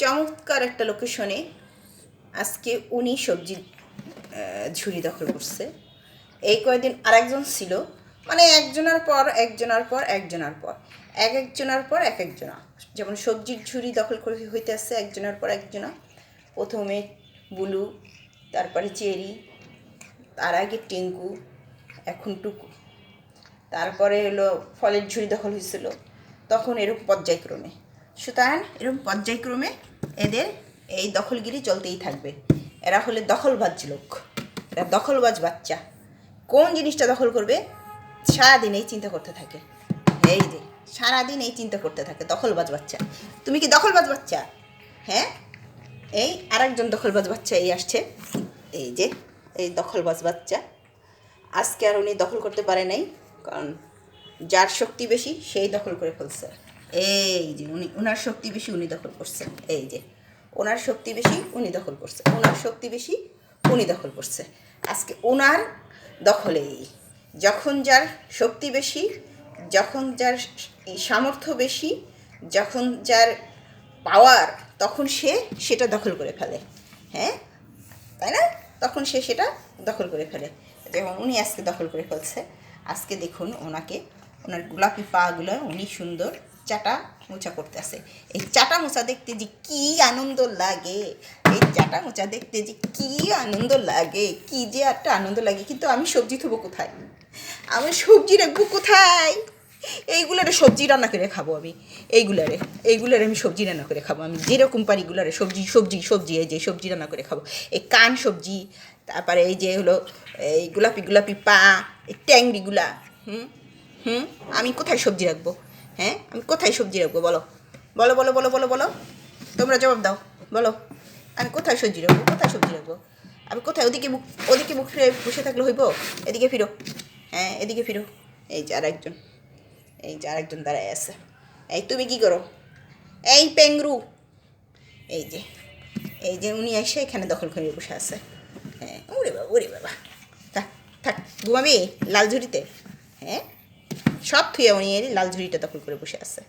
চমৎকার একটা লোকেশনে আজকে উনি সবজি ঝুড়ি দখল করছে। এই কয়েকদিন আরেকজন ছিল। মানে একজনের পর একজনের পর একজনের পর, এক একজনের পর এক একজনা। যেমন সবজির ঝুড়ি দখল করে হইতে আসছে একজনের পর একজনা। প্রথমে বুলু, তারপরে চেরি, তার আগে টিঙ্কু, এখন টুকু। তারপরে হলো ফলের ঝুড়ি দখল হয়েছিল তখন এরকম পর্যায়ক্রমে। সুতরাং এরকম পর্যায়ক্রমে এদের এই দখলগিরি চলতেই থাকবে। এরা হলে দখলবাজ লোক। এরা দখলবাজ বাচ্চা। কোন জিনিসটা দখল করবে? সারাদিন এই চিন্তা করতে থাকে। এই যে, সারাদিন এই চিন্তা করতে থাকে, দখলবাজ বাচ্চা। তুমি কি দখলবাজ বাচ্চা? হ্যাঁ? এই আরেকজন দখলবাজ বাচ্চা এই আসছে। এই যে, এই দখলবাজ বাচ্চা। আজকে আর উনি দখল করতে পারে নাই, কারণ যার শক্তি বেশি, সেই দখল করে ফেলছে। এই যে উনি ওনার শক্তি বেশি উনি দখল করছে। এই যে ওনার শক্তি বেশি উনি দখল করছে। ওনার শক্তি বেশি উনি দখল করছে। আজকে ওনার দখলেই যখন যার শক্তি বেশি, যখন যার সামর্থ্য বেশি, যখন যার পাওয়ার তখন সে সেটা দখল করে ফেলে। হ্যাঁ? তাই না? তখন সে সেটা দখল করে ফেলে। যেমন উনি আজকে দখল করে ফেলছে। আজকে দেখুন ওনাকে ওনার গোলাপি পাগুলো উনি সুন্দর চাটা মোচা করতে আসে। এই চাটা মোচা দেখতে যে কি আনন্দ লাগে। এই চাটা মোচা দেখতে যে কি আনন্দ লাগে। কি যে একটা আনন্দ লাগে। কিন্তু আমি সবজি থবো কোথায়? আমি সবজি রাখব কোথায়? এইগুলারে সবজি রান্না করে খাব আমি। এইগুলারে এইগুলারে আমি সবজি রান্না করে খাব। আমি যেরকম পারি এগুলারে সবজি সবজি সবজি, এই যে সবজি রান্না করে খাব। এই কান সবজি, তারপরে এই যে হলো, এই গোলাপি গোলাপি পা, এই ট্যাংরিগুলা, হুম? হুম? আমি কোথায় সবজি রাখব? হ্যাঁ? আমি কোথায় সবজি রাখব বলো? বলো বলো বলো বলো বলো। তোমরা জবাব দাও, বলো। আমি কোথায় সবজি রাখব? কোথায় সবজি রাখব? আমি কোথায়? ওদিকে মুখ ওদিকে মুখ ফিরে বসে থাকলে হইব? এদিকে ফিরো। হ্যাঁ এদিকে ফিরো। এই যে আরেকজন। এই যে আরেকজন দাঁড়ায় আছে। এই তুমি কি করো? এই পেংরু। এই যে এই যে উনি এসে এখানে দখল করে বসে আছে। হ্যাঁ ওরে বাবা ওরে বাবা। থাক থাক, ঘুমাবি? লাল ঝুড়িতে? হ্যাঁ? সব থুয়ে উনি লাল ঝুড়িটা দখল করে বসে আছে।